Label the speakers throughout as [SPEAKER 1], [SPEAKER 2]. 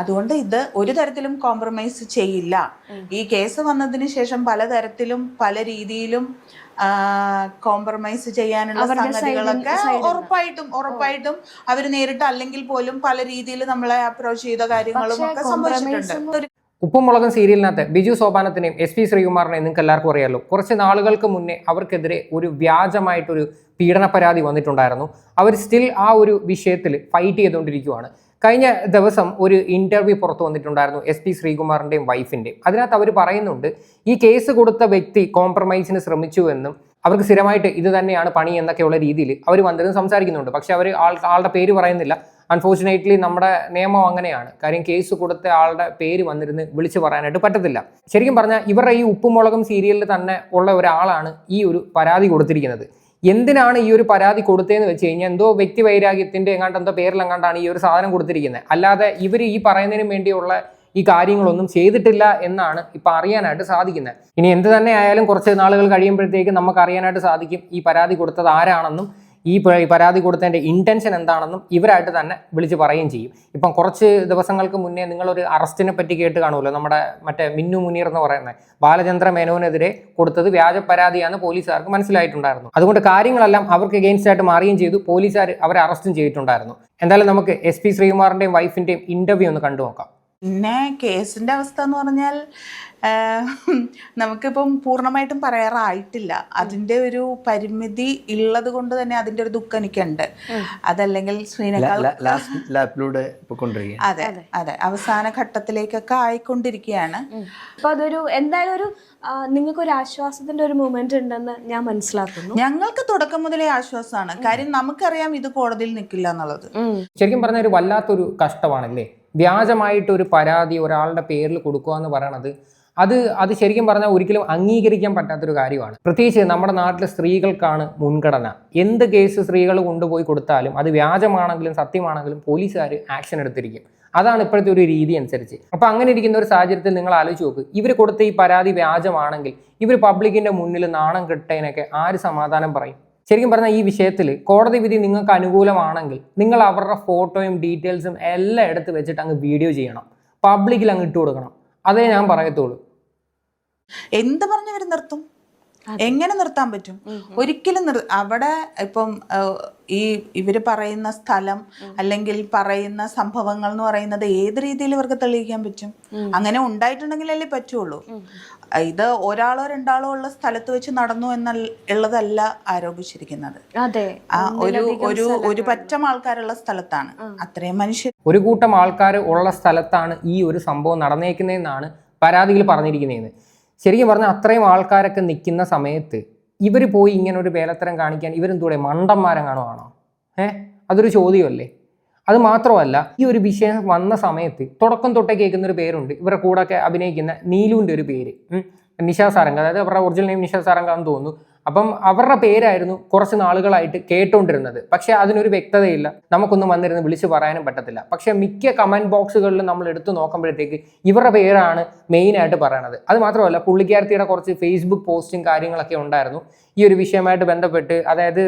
[SPEAKER 1] അതുകൊണ്ട് ഇത് ഒരു തരത്തിലും കോംപ്രമൈസ് ചെയ്യില്ല. ഈ കേസ് വന്നതിന് ശേഷം പലതരത്തിലും പല രീതിയിലും കോംപ്രമൈസ് ചെയ്യാനുള്ള സംഗതികളൊക്കെ ഉറപ്പായിട്ടും ഉറപ്പായിട്ടും അവർ നേരിട്ട് അല്ലെങ്കിൽ പോലും പല രീതിയിൽ നമ്മളെ അപ്രോച്ച് ചെയ്ത കാര്യങ്ങളും ഒക്കെ സംഭവിച്ചിട്ടുണ്ട്.
[SPEAKER 2] ഉപ്പും മുളകും സീരിയലിനകത്ത് ബിജു സോപാനത്തിനെയും എസ് പി ശ്രീകുമാറിനെയും നിങ്ങൾക്ക് എല്ലാവർക്കും അറിയാമല്ലോ കുറച്ച് നാളുകൾക്ക് മുന്നേ അവർക്കെതിരെ ഒരു വ്യാജമായിട്ടൊരു പീഡന പരാതി വന്നിട്ടുണ്ടായിരുന്നു. അവർ സ്റ്റിൽ ആ ഒരു വിഷയത്തിൽ ഫൈറ്റ് ചെയ്തുകൊണ്ടിരിക്കുകയാണ് കഴിഞ്ഞ ദിവസം ഒരു ഇന്റർവ്യൂ പുറത്തു വന്നിട്ടുണ്ടായിരുന്നു എസ് പി ശ്രീകുമാറിന്റെയും വൈഫിന്റെയും അതിനകത്ത് അവർ പറയുന്നുണ്ട് ഈ കേസ് കൊടുത്ത വ്യക്തി കോംപ്രമൈസിന് ശ്രമിച്ചു എന്നും അവർക്ക് സ്ഥിരമായിട്ട് ഇത് തന്നെയാണ് പണി എന്നൊക്കെയുള്ള രീതിയിൽ അവർ വന്നിരുന്ന് സംസാരിക്കുന്നുണ്ട്. പക്ഷെ അവർ ആൾ ആളുടെ പേര് പറയുന്നില്ല. അൺഫോർച്ചുനേറ്റ്ലി നമ്മുടെ നിയമം അങ്ങനെയാണ്. കാര്യം കേസ് കൊടുത്ത ആളുടെ പേര് വന്നിരുന്ന് വിളിച്ചു പറയാനായിട്ട് പറ്റത്തില്ല. ശരിക്കും പറഞ്ഞാൽ ഇവരുടെ ഈ ഉപ്പുമുളകും സീരിയലിൽ തന്നെ ഉള്ള ഒരാളാണ് ഈ ഒരു പരാതി കൊടുത്തിരിക്കുന്നത്. എന്തിനാണ് ഈ ഒരു പരാതി കൊടുത്തതെന്ന് വെച്ച് കഴിഞ്ഞാൽ എന്തോ വ്യക്തി വൈരാഗ്യത്തിന്റെ എങ്ങാണ്ട് എന്തോ പേരിലെങ്ങാണ്ടാണ് ഈ ഒരു സാധനം കൊടുത്തിരിക്കുന്നത്. അല്ലാതെ ഇവർ ഈ പറയുന്നതിന് വേണ്ടിയുള്ള ഈ കാര്യങ്ങളൊന്നും ചെയ്തിട്ടില്ല എന്നാണ് ഇപ്പം അറിയാനായിട്ട് സാധിക്കുന്നത്. ഇനി എന്ത് തന്നെ ആയാലും കുറച്ച് നാളുകൾ കഴിയുമ്പോഴത്തേക്ക് നമുക്ക് അറിയാനായിട്ട് സാധിക്കും ഈ പരാതി കൊടുത്തത് ആരാണെന്നും. ഈ പരാതി കൊടുത്തതിന്റെ ഇന്റൻഷൻ എന്താണെന്നും ഇവരായിട്ട് തന്നെ വിളിച്ച് പറയുകയും ചെയ്യും. ഇപ്പം കുറച്ച് ദിവസങ്ങൾക്ക് മുന്നേ നിങ്ങളൊരു അറസ്റ്റിനെ പറ്റി കേട്ട് കാണുമല്ലോ നമ്മുടെ മറ്റേ മിന്നു മുനീർ എന്ന് പറയുന്നത് ബാലചന്ദ്ര മേനോനെതിരെ കൊടുത്തത് വ്യാജ പരാതിയാണെന്ന് പോലീസുകാർക്ക് മനസ്സിലായിട്ടുണ്ടായിരുന്നു. അതുകൊണ്ട് കാര്യങ്ങളെല്ലാം അവർക്ക് എഗെയിൻസ്റ്റ് ആയിട്ട് മാറുകയും ചെയ്തു പോലീസുകാർ അവരെ അറസ്റ്റും ചെയ്തിട്ടുണ്ടായിരുന്നു. എന്തായാലും നമുക്ക് എസ് പി ശ്രീകുമാറിന്റെയും വൈഫിന്റെയും ഇന്റർവ്യൂ ഒന്ന് കണ്ടു നോക്കാം
[SPEAKER 1] പിന്നെ കേസിന്റെ അവസ്ഥ എന്ന് പറഞ്ഞാൽ നമുക്കിപ്പം പൂർണമായിട്ടും പറയാറായിട്ടില്ല. അതിന്റെ ഒരു പരിമിതി ഉള്ളത് കൊണ്ട് തന്നെ അതിന്റെ ഒരു ദുഃഖം എനിക്കുണ്ട്. അതല്ലെങ്കിൽ
[SPEAKER 3] ലാപ്പിലൂടെ
[SPEAKER 1] അതെ അതെ. അവസാന ഘട്ടത്തിലേക്കൊക്കെ ആയിക്കൊണ്ടിരിക്കുകയാണ്.
[SPEAKER 4] അപ്പൊ അതൊരു എന്തായാലും ഒരു നിങ്ങൾക്ക് ഒരു ആശ്വാസത്തിന്റെ ഒരു മൂമെന്റ് ഉണ്ടെന്ന് ഞാൻ മനസ്സിലാക്കുന്നു.
[SPEAKER 1] ഞങ്ങൾക്ക് തുടക്കം മുതലേ ആശ്വാസമാണ്. കാര്യം നമുക്കറിയാം ഇത് കോടതിയിൽ നിൽക്കില്ല എന്നുള്ളത്.
[SPEAKER 2] ശരിക്കും പറഞ്ഞ ഒരു വല്ലാത്തൊരു കഷ്ടമാണല്ലേ? വ്യാജമായിട്ട് ഒരു പരാതി ഒരാളുടെ പേരിൽ കൊടുക്കുക എന്ന് പറയണത് അത് അത് ശരിക്കും പറഞ്ഞാൽ ഒരിക്കലും അംഗീകരിക്കാൻ പറ്റാത്തൊരു കാര്യമാണ്. പ്രത്യേകിച്ച് നമ്മുടെ നാട്ടിലെ സ്ത്രീകൾക്കാണ് മുൻഗണന. എന്ത് കേസ് സ്ത്രീകൾ കൊണ്ടുപോയി കൊടുത്താലും അത് വ്യാജമാണെങ്കിലും സത്യമാണെങ്കിലും പോലീസുകാർ ആക്ഷൻ എടുത്തിരിക്കും. അതാണ് ഇപ്പോഴത്തെ ഒരു രീതി അനുസരിച്ച്. അപ്പോൾ അങ്ങനെ ഇരിക്കുന്ന ഒരു സാഹചര്യത്തിൽ നിങ്ങൾ ആലോചിച്ച് നോക്ക്. ഇവർ കൊടുത്ത ഈ പരാതി വ്യാജമാണെങ്കിൽ ഇവർ പബ്ലിക്കിന്റെ മുന്നിൽ നാണം കിട്ടേനൊക്കെ ആര് സമാധാനം പറയും? ശരിക്കും പറഞ്ഞാൽ ഈ വിഷയത്തിൽ കോടതി വിധി നിങ്ങൾക്ക് അനുകൂലമാണെങ്കിൽ നിങ്ങൾ അവരുടെ ഫോട്ടോയും ഡീറ്റെയിൽസും എല്ലാം എടുത്ത് വെച്ചിട്ട് അങ്ങ് വീഡിയോ ചെയ്യണം. പബ്ലിക്കിൽ അങ്ങ് ഇട്ട് കൊടുക്കണം. അതേ ഞാൻ പറയത്തുള്ളൂ.
[SPEAKER 1] എന്ത് പറഞ്ഞവർ നിർത്തും? എങ്ങനെ നിർത്താൻ പറ്റും? ഒരിക്കലും നിർ അവിടെ ഇപ്പം ഈ ഇവർ പറയുന്ന സ്ഥലം അല്ലെങ്കിൽ പറയുന്ന സംഭവങ്ങൾ എന്ന് പറയുന്നത് ഏത് രീതിയിൽ ഇവർക്ക് തെളിയിക്കാൻ പറ്റും? അങ്ങനെ ഉണ്ടായിട്ടുണ്ടെങ്കിലല്ലേ പറ്റുള്ളൂ. ഇത് ഒരാളോ രണ്ടാളോ ഉള്ള സ്ഥലത്ത് വെച്ച് നടന്നു എന്നുള്ളതല്ല ആരോപിച്ചിരിക്കുന്നത്.
[SPEAKER 4] അതെ.
[SPEAKER 1] ഒരു ഒരു ഒരു പറ്റം ആൾക്കാരുള്ള സ്ഥലത്താണ്. അത്രയും മനുഷ്യർ
[SPEAKER 2] ഒരു കൂട്ടം ആൾക്കാർ ഉള്ള സ്ഥലത്താണ് ഈ ഒരു സംഭവം നടന്നേക്കുന്നതെന്നാണ് പരാതിയിൽ പറഞ്ഞിരിക്കുന്നതെന്ന്. ശരിക്കും പറഞ്ഞാൽ അത്രയും ആൾക്കാരൊക്കെ നിൽക്കുന്ന സമയത്ത് ഇവർ പോയി ഇങ്ങനെ ഒരു വേലത്തരം കാണിക്കാൻ ഇവരെന്തൂടെ മണ്ടന്മാരെ കാണുവാണോ? ഏ? അതൊരു ചോദ്യമല്ലേ? അത് മാത്രമല്ല ഈ ഒരു വിഷയം വന്ന സമയത്ത് തുടക്കം തൊട്ടേ കേൾക്കുന്ന ഒരു പേരുണ്ട്. ഇവരുടെ കൂടെ ഒക്കെ അഭിനയിക്കുന്ന നീലുവിന്റെ ഒരു പേര്. നിഷാ നിഷ സാരംഗ്. അതായത് അവരുടെ ഒറിജിനൽ നെയിം നിഷാ സാരംഗ എന്ന് തോന്നുന്നു. അപ്പം അവരുടെ പേരായിരുന്നു കുറച്ച് നാളുകളായിട്ട് കേട്ടുകൊണ്ടിരുന്നത് പക്ഷെ അതിനൊരു വ്യക്തതയില്ല. നമുക്കൊന്നും വന്നിരുന്ന് വിളിച്ചു പറയാനും പറ്റത്തില്ല. പക്ഷെ മിക്ക കമന്റ് ബോക്സുകളിൽ നമ്മൾ എടുത്തു നോക്കുമ്പോഴത്തേക്ക് ഇവരുടെ പേരാണ് മെയിനായിട്ട് പറയണത്. അത് മാത്രമല്ല പുള്ളിക്കാരത്തിയുടെ കുറച്ച് ഫേസ്ബുക്ക് പോസ്റ്റും കാര്യങ്ങളൊക്കെ ഉണ്ടായിരുന്നു. ഈ ഒരു വിഷയമായിട്ട് ബന്ധപ്പെട്ട് അതായത്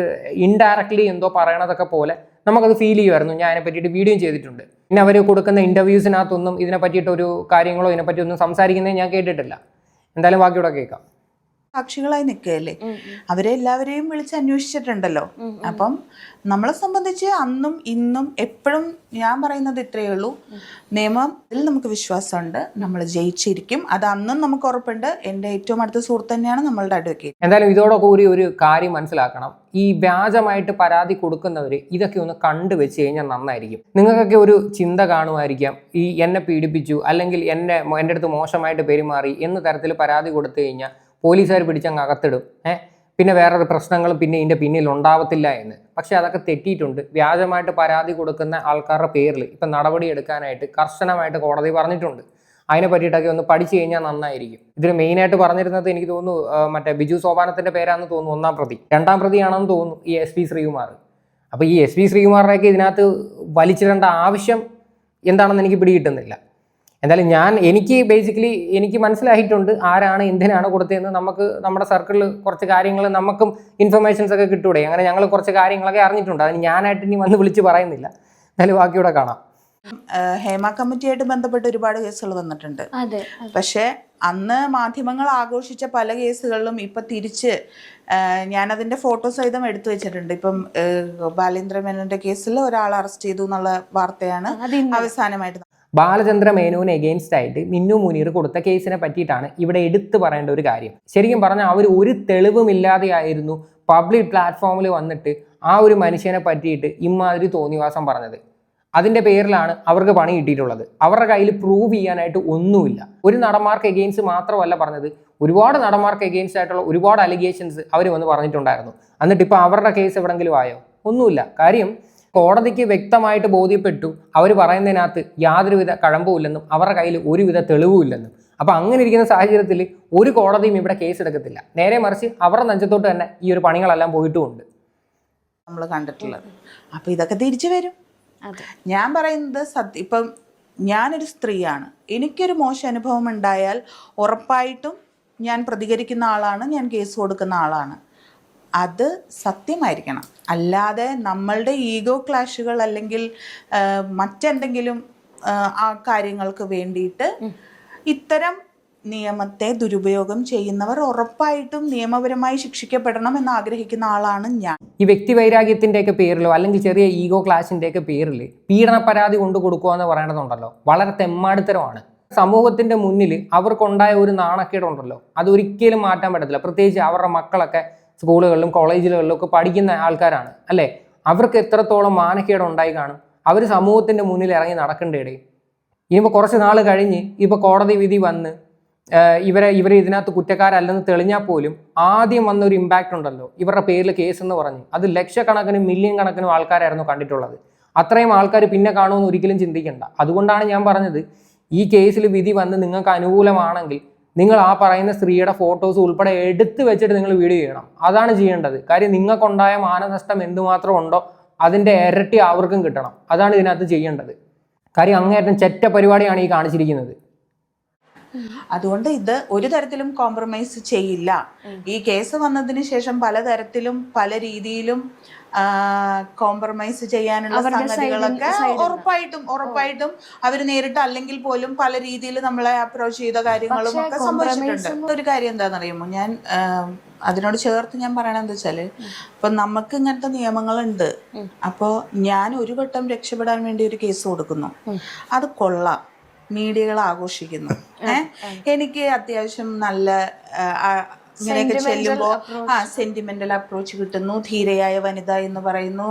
[SPEAKER 2] ഇൻഡയറക്ട്ലി എന്തോ പറയണതൊക്കെ പോലെ നമുക്കത് ഫീൽ ചെയ്യുമായിരുന്നു. ഞാൻ അതിനെ പറ്റിയിട്ട് വീഡിയോ ചെയ്തിട്ടുണ്ട്. പിന്നെ അവർ കൊടുക്കുന്ന ഇന്റർവ്യൂസിനകത്തൊന്നും ഇതിനെ പറ്റിയിട്ടൊരു കാര്യങ്ങളോ ഇതിനെപ്പറ്റി ഒന്നും സംസാരിക്കുന്നത് ഞാൻ കേട്ടിട്ടില്ല. എന്തായാലും ബാക്കിയോടെ കേൾക്കാം.
[SPEAKER 1] സാക്ഷികളായി നിൽക്കുകയല്ലേ? അവരെ എല്ലാവരെയും വിളിച്ച് അന്വേഷിച്ചിട്ടുണ്ടല്ലോ. അപ്പം നമ്മളെ സംബന്ധിച്ച് അന്നും ഇന്നും എപ്പോഴും ഞാൻ പറയുന്നത് ഇത്രയേ ഉള്ളൂ. നിയമത്തിൽ നമുക്ക് വിശ്വാസമുണ്ട്. നമ്മൾ ജയിച്ചിരിക്കും. അത് അന്നും നമുക്ക് ഉറപ്പുണ്ട്. എന്റെ ഏറ്റവും അടുത്ത സുഹൃത്ത് തന്നെയാണ് നമ്മളുടെ അഡ്വക്കേറ്റ്
[SPEAKER 2] എന്തായാലും ഇതോടൊക്കെ ഒരു ഒരു കാര്യം മനസ്സിലാക്കണം. ഈ വ്യാജമായിട്ട് പരാതി കൊടുക്കുന്നവർ ഇതൊക്കെ ഒന്ന് കണ്ടു വെച്ച് കഴിഞ്ഞാൽ നന്നായിരിക്കും. നിങ്ങൾക്കൊക്കെ ഒരു ചിന്ത കാണുമായിരിക്കാം. ഈ എന്നെ പീഡിപ്പിച്ചു അല്ലെങ്കിൽ എന്നെ എന്റെ അടുത്ത് മോശമായിട്ട് പെരുമാറി എന്ന തരത്തിൽ പരാതി കൊടുത്തു കഴിഞ്ഞാൽ പോലീസുകാർ പിടിച്ചങ്ങ് അകത്തിടും. ഏഹ് പിന്നെ വേറൊരു പ്രശ്നങ്ങളും പിന്നെ ഇതിന്റെ പിന്നിൽ ഉണ്ടാവത്തില്ല എന്ന്. പക്ഷെ അതൊക്കെ തെറ്റിയിട്ടുണ്ട്. വ്യാജമായിട്ട് പരാതി കൊടുക്കുന്ന ആൾക്കാരുടെ പേരിൽ ഇപ്പം നടപടി എടുക്കാനായിട്ട് കർശനമായിട്ട് കോടതി പറഞ്ഞിട്ടുണ്ട്. അതിനെ പറ്റിയിട്ടൊക്കെ ഒന്ന് പഠിച്ചു കഴിഞ്ഞാൽ നന്നായിരിക്കും. ഇതിൽ മെയിനായിട്ട് പറഞ്ഞിരുന്നത് എനിക്ക് തോന്നുന്നു മറ്റേ ബിജു സോപാനത്തിന്റെ പേരാണെന്ന് തോന്നുന്നു ഒന്നാം പ്രതി. രണ്ടാം പ്രതിയാണെന്ന് തോന്നുന്നു ഈ എസ് പി ശ്രീകുമാർ. അപ്പോൾ ഈ എസ് പി ശ്രീകുമാറിനെയൊക്കെ ഇതിനകത്ത് വലിച്ചിടേണ്ട ആവശ്യം എന്താണെന്ന് എനിക്ക് പിടികിട്ടുന്നില്ല. എന്തായാലും ഞാൻ എനിക്ക് ബേസിക്കലി എനിക്ക് മനസ്സിലായിട്ടുണ്ട് ആരാണ് എന്തിനാണ് കൊടുത്തതെന്ന് നമുക്ക് നമ്മുടെ സർക്കിളിൽ കുറച്ച് കാര്യങ്ങൾ നമുക്കും ഇൻഫർമേഷൻസ് ഒക്കെ കിട്ടൂടെ. അങ്ങനെ ഞങ്ങൾ കുറച്ച് കാര്യങ്ങളൊക്കെ അറിഞ്ഞിട്ടുണ്ട്. അതിന് ഞാനായിട്ട് ഇനി വന്ന് വിളിച്ച് പറയുന്നില്ല. എന്തായാലും ബാക്കിയൂടെ കാണാം.
[SPEAKER 1] ഹേമ കമ്മിറ്റിയായിട്ട് ബന്ധപ്പെട്ട് ഒരുപാട് കേസുകൾ വന്നിട്ടുണ്ട്.
[SPEAKER 4] അതെ
[SPEAKER 1] പക്ഷെ അന്ന് മാധ്യമങ്ങൾ ആഘോഷിച്ച പല കേസുകളിലും ഇപ്പം തിരിച്ച് ഞാനതിന്റെ ഞാനതിന്റെ ഫോട്ടോ സഹിതം എടുത്തു വെച്ചിട്ടുണ്ട്. ഇപ്പം ബാലേന്ദ്ര മേനോന്റെ കേസിൽ ഒരാൾ അറസ്റ്റ് ചെയ്തു എന്നുള്ള വാർത്തയാണ് അവസാനമായിട്ട്
[SPEAKER 2] ബാലചന്ദ്ര മേനോന് എഗെയിൻസ്റ്റ് ആയിട്ട് മിന്നു മുനീർ കൊടുത്ത കേസിനെ പറ്റിയിട്ടാണ് ഇവിടെ എടുത്തു പറയേണ്ട ഒരു കാര്യം. ശരിക്കും പറഞ്ഞാൽ അവർ ഒരു തെളിവുമില്ലാതെയായിരുന്നു പബ്ലിക് പ്ലാറ്റ്ഫോമിൽ വന്നിട്ട് ആ ഒരു മനുഷ്യനെ പറ്റിയിട്ട് ഇമാതിരി തോന്നിവാസം പറഞ്ഞത്. അതിന്റെ പേരിലാണ് അവർക്ക് പണി കിട്ടിയിട്ടുള്ളത്. അവരുടെ കയ്യിൽ പ്രൂവ് ചെയ്യാനായിട്ട് ഒന്നുമില്ല. ഒരു നടന്മാർക്ക് എഗെയിൻസ്റ്റ് മാത്രമല്ല പറഞ്ഞത്. ഒരുപാട് നടന്മാർക്ക് എഗെയിൻസ്റ്റ് ആയിട്ടുള്ള ഒരുപാട് അലിഗേഷൻസ് അവർ വന്ന് പറഞ്ഞിട്ടുണ്ടായിരുന്നു. എന്നിട്ട് ഇപ്പോൾ അവരുടെ കേസ് എവിടെങ്കിലും ആയോ? ഒന്നുമില്ല. കാര്യം കോടതിക്ക് വ്യക്തമായിട്ട് ബോധ്യപ്പെട്ടു. അവർ പറയുന്നതിനകത്ത് യാതൊരുവിധ കഴമ്പുമില്ലെന്നും അവരുടെ കയ്യിൽ ഒരുവിധ തെളിവുമില്ലെന്നും. അപ്പൊ അങ്ങനെ ഇരിക്കുന്ന സാഹചര്യത്തിൽ ഒരു കോടതിയും ഇവിടെ കേസ് എടുക്കത്തില്ല. നേരെ മറിച്ച് അവരുടെ നെഞ്ചത്തോട്ട് തന്നെ ഈ ഒരു പണികളെല്ലാം പോയിട്ടുമുണ്ട്.
[SPEAKER 1] നമ്മൾ കണ്ടിട്ടുള്ളത്. അപ്പൊ ഇതൊക്കെ തിരിച്ചു വരും. ഞാൻ പറയുന്നത് സത്യം ഇപ്പം ഞാനൊരു സ്ത്രീയാണ്. എനിക്കൊരു മോശം അനുഭവം ഉണ്ടായാൽ ഉറപ്പായിട്ടും ഞാൻ പ്രതികരിക്കുന്ന ആളാണ് ഞാൻ കേസ് കൊടുക്കുന്ന ആളാണ്. അത് സത്യമായിരിക്കണം. അല്ലാതെ നമ്മളുടെ ഈഗോ ക്ലാഷുകൾ അല്ലെങ്കിൽ മറ്റെന്തെങ്കിലും ആ, കാര്യങ്ങൾക്ക് വേണ്ടിയിട്ട് ഇത്തരം നിയമത്തെ ദുരുപയോഗം ചെയ്യുന്നവർ ഉറപ്പായിട്ടും നിയമപരമായി ശിക്ഷിക്കപ്പെടണം എന്ന് ആഗ്രഹിക്കുന്ന ആളാണ് ഞാൻ.
[SPEAKER 2] ഈ വ്യക്തി വൈരാഗ്യത്തിന്റെയൊക്കെ പേരിലോ അല്ലെങ്കിൽ ചെറിയ ഈഗോ ക്ലാഷിന്റെയൊക്കെ പേരിൽ പീഡന പരാതി കൊണ്ടു കൊടുക്കുക എന്ന് പറയണതുണ്ടല്ലോ. വളരെ തെമ്മാടിത്തരമാണ്. സമൂഹത്തിന്റെ മുന്നിൽ അവർക്കുണ്ടായ ഒരു നാണക്കേടുണ്ടല്ലോ. അതൊരിക്കലും മാറ്റാൻ പറ്റത്തില്ല. പ്രത്യേകിച്ച് അവരുടെ മക്കളൊക്കെ സ്കൂളുകളിലും കോളേജുകളിലും ഒക്കെ പഠിക്കുന്ന ആൾക്കാരാണ് അല്ലേ? അവർക്ക് എത്രത്തോളം മാനക്കേട് ഉണ്ടായി കാണും? അവർ സമൂഹത്തിന്റെ മുന്നിൽ ഇറങ്ങി നടക്കേണ്ടേടേ. ഇനിയിപ്പോൾ കുറച്ച് നാൾ കഴിഞ്ഞ് ഇപ്പോൾ കോടതി വിധി വന്ന് ഇവരെ ഇവരെ ഇതിനകത്ത് കുറ്റക്കാരല്ലെന്ന് തെളിഞ്ഞാൽ പോലും ആദ്യം വന്ന ഒരു ഇമ്പാക്റ്റ് ഉണ്ടല്ലോ. ഇവരുടെ പേരിൽ കേസ് എന്ന് പറഞ്ഞ്. അത് ലക്ഷക്കണക്കിനും മില്യൺ കണക്കിനും ആൾക്കാരായിരുന്നു കണ്ടിട്ടുള്ളത്. അത്രയും ആൾക്കാർ പിന്നെ കാണുമെന്ന് ഒരിക്കലും ചിന്തിക്കണ്ട. അതുകൊണ്ടാണ് ഞാൻ പറഞ്ഞത് ഈ കേസിൽ വിധി വന്ന് നിങ്ങൾക്ക് അനുകൂലമാണെങ്കിൽ നിങ്ങൾ ആ പറയുന്ന സ്ത്രീയുടെ ഫോട്ടോസ് ഉൾപ്പെടെ എടുത്തു വെച്ചിട്ട് നിങ്ങൾ വീഡിയോ ചെയ്യണം. അതാണ് ചെയ്യേണ്ടത്. കാര്യം നിങ്ങൾക്കുണ്ടായ മാനനഷ്ടം എന്തുമാത്രം ഉണ്ടോ അതിന്റെ ഇരട്ടി അവർക്കും കിട്ടണം. അതാണ് ഇതിനകത്ത് ചെയ്യേണ്ടത്. കാര്യം അങ്ങേറ്റം ചെറ്റ പരിപാടിയാണ് ഈ കാണിച്ചിരിക്കുന്നത്.
[SPEAKER 1] അതുകൊണ്ട് ഇത് ഒരു തരത്തിലും കോംപ്രമൈസ് ചെയ്യില്ല. ഈ കേസ് വന്നതിന് ശേഷം പലതരത്തിലും പല രീതിയിലും കോംപ്രമൈസ് ചെയ്യാനുള്ള സംഗതികളൊക്കെ ഉറപ്പായിട്ടും ഉറപ്പായിട്ടും അവർ നേരിട്ട് അല്ലെങ്കിൽ പോലും പല രീതിയിൽ നമ്മളെ അപ്രോച്ച് ചെയ്ത കാര്യങ്ങളും ഒക്കെ സംഭവിച്ചിട്ടുണ്ട്. ഒരു കാര്യം എന്താണെന്നറിയുമോ? ഞാൻ അതിനോട് ചേർത്ത് ഞാൻ പറയണത് എന്താ വെച്ചാൽ ഇപ്പൊ നമുക്ക് ഇങ്ങനത്തെ നിയമങ്ങളുണ്ട്. അപ്പോൾ ഞാൻ ഒരു വട്ടം രക്ഷപ്പെടാൻ വേണ്ടി ഒരു കേസ് കൊടുക്കുന്നു. അത് കൊള്ളാം. മീഡിയകൾ ആഘോഷിക്കുന്നു. ഏഹ്? എനിക്ക് അത്യാവശ്യം നല്ല ഇങ്ങനെയൊക്കെ ചെല്ലുമ്പോൾ ആ സെന്റിമെന്റൽ അപ്രോച്ച് കിട്ടുന്നു. ധീരയായ വനിത എന്ന് പറയുന്നു.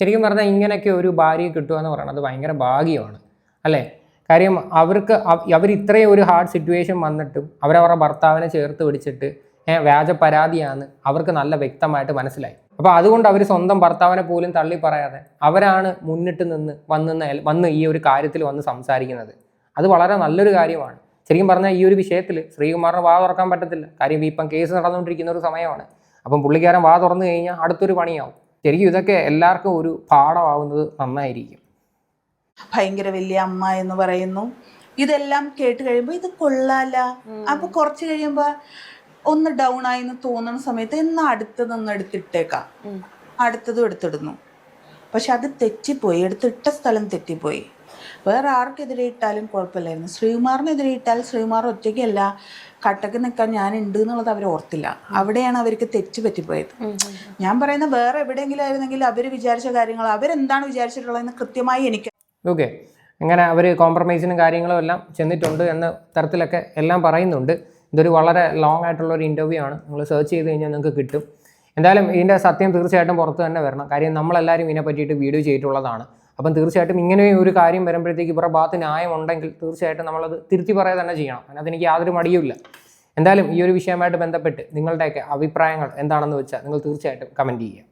[SPEAKER 2] ശരിക്കും പറഞ്ഞാൽ ഇങ്ങനെയൊക്കെ ഒരു ഭാര്യ കിട്ടുക എന്ന് പറയുന്നത് ഭയങ്കര ഭാഗ്യമാണ്. അല്ലേ? കാര്യം അവർക്ക് അവർ ഇത്രയും ഒരു ഹാർഡ് സിറ്റുവേഷൻ വന്നിട്ടും അവരവരുടെ ഭർത്താവിനെ ചേർത്ത് പിടിച്ചിട്ട് വ്യാജ പരാതിയാണ് അവർക്ക് നല്ല വ്യക്തമായിട്ട് മനസ്സിലായി. അപ്പോൾ അതുകൊണ്ട് അവർ സ്വന്തം ഭർത്താവിനെ പോലും തള്ളി പറയാതെ അവരാണ് മുന്നിട്ട് നിന്ന് വന്ന് വന്ന് ഈ ഒരു കാര്യത്തിൽ വന്ന് സംസാരിക്കുന്നത്. അത് വളരെ നല്ലൊരു കാര്യമാണ്. ശരിക്കും പറഞ്ഞാൽ ഈ ഒരു വിഷയത്തിൽ ശ്രീകുമാറിന് വാ തുറക്കാൻ പറ്റത്തില്ല. കാര്യം ഇപ്പം കേസ് നടന്നുകൊണ്ടിരിക്കുന്ന ഒരു സമയമാണ്. അപ്പം പുള്ളിക്കാരൻ വാ തുറന്നു കഴിഞ്ഞാൽ അടുത്തൊരു പണിയാവും. ശരിക്കും ഇതൊക്കെ എല്ലാവർക്കും ഒരു പാഠമാവുന്നത് നന്നായിരിക്കും.
[SPEAKER 1] ഭയങ്കര വലിയ അമ്മ എന്ന് പറയുന്നു. ഇതെല്ലാം കേട്ട് കഴിയുമ്പോൾ ഇത് കൊള്ളാല. അപ്പൊ കുറച്ച് കഴിയുമ്പോ ഒന്ന് ഡൗൺ ആയി എന്ന് തോന്നുന്ന സമയത്ത് എന്നാ അടുത്തതൊന്ന് എടുത്തിട്ടേക്കാം. അടുത്തതും എടുത്തിടുന്നു. പക്ഷെ അത് തെറ്റിപ്പോയി. എടുത്തിട്ട സ്ഥലം തെറ്റിപ്പോയി. വേറെ ആർക്കെതിരെ ഇട്ടാലും കുഴപ്പമില്ലായിരുന്നു. ശ്രീകുമാറിനെതിരെ ഇട്ടാൽ ശ്രീകുമാർ ഒറ്റയ്ക്കല്ല. കട്ടക്ക് നിൽക്കാൻ ഞാൻ ഉണ്ട് എന്നുള്ളത് അവർ ഓർത്തില്ല. അവിടെയാണ് അവർക്ക് തെറ്റ് പറ്റിപ്പോയത്. ഞാൻ പറയുന്ന വേറെ എവിടെയെങ്കിലും ആയിരുന്നെങ്കിൽ അവർ വിചാരിച്ച കാര്യങ്ങൾ അവരെന്താണ് വിചാരിച്ചിട്ടുള്ളതെന്ന് കൃത്യമായി എനിക്ക്
[SPEAKER 2] ഓക്കെ. അങ്ങനെ അവർ കോംപ്രമൈസിനും കാര്യങ്ങളും എല്ലാം ചെന്നിട്ടുണ്ട് എന്ന തരത്തിലൊക്കെ എല്ലാം പറയുന്നുണ്ട്. ഇതൊരു വളരെ ലോങ് ആയിട്ടുള്ള ഒരു ഇന്റർവ്യൂ ആണ്. നിങ്ങൾ സെർച്ച് ചെയ്ത് കഴിഞ്ഞാൽ നിങ്ങൾക്ക് കിട്ടും. എന്തായാലും ഇതിന്റെ സത്യം തീർച്ചയായിട്ടും പുറത്ത് തന്നെ വരണം. കാര്യം നമ്മളെല്ലാവരും ഇതിനെ പറ്റിയിട്ട് വീഡിയോ ചെയ്തിട്ടുള്ളതാണ്. അപ്പം തീർച്ചയായിട്ടും ഇങ്ങനെ ഒരു കാര്യം വരുമ്പോഴത്തേക്ക് ഇവരുടെ ഭാഗത്ത് ന്യായം ഉണ്ടെങ്കിൽ തീർച്ചയായിട്ടും നമ്മളത് തിരുത്തി പറയുക തന്നെ ചെയ്യണം. അതിനകത്ത് എനിക്ക് യാതൊരു മടിയുമില്ല. എന്തായാലും ഈ ഒരു വിഷയമായിട്ട് ബന്ധപ്പെട്ട് നിങ്ങളുടെയൊക്കെ അഭിപ്രായങ്ങൾ എന്താണെന്ന് വെച്ചാൽ നിങ്ങൾ തീർച്ചയായിട്ടും കമന്റ് ചെയ്യുക.